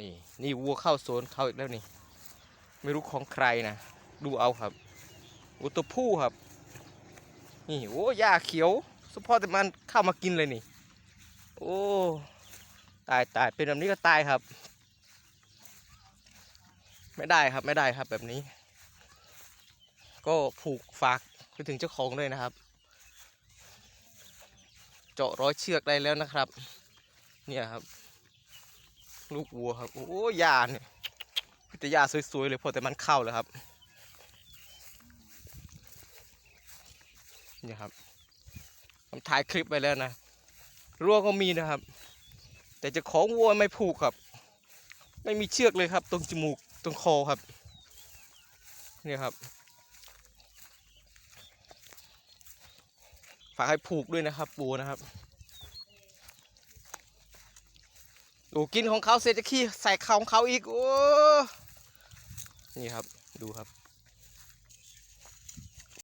นี่ นี่วัวเข้าโซนเข้าอีกแล้วนี่ ไม่รู้ของใครนะ ดูเอาครับวัวตัวผู้ครับ นี่โอ้หญ้าเขียวสปอแต่มันเข้ามากินเลยนี่ โอ้ตายตายเป็นแบบนี้ก็ตายครับ ไม่ได้ครับไม่ได้ครับแบบนี้ ก็ผูกฝากไปถึงเจ้าของด้วยนะครับ เจาะร้อยเชือกได้แล้วนะครับ เนี่ยครับ ลูกวัวครับโอ้ยาเนี่ยมีแต่ยาสวยๆเลยพอแต่มันเข้าแล้วครับนี่ครับผมถ่ายคลิปไปแล้วนะรั้วก็มีนะครับ แต่จะของวัวไม่ผูกครับ ไม่มีเชือกเลยครับ ตรงจมูกตรงคอครับนี่ครับฝากให้ผูกด้วยนะครับวัวนะครับูกินของเขาเสร็จจะขี้ใส่เขาของเขาอีกโอ้นี่ครับดูครับ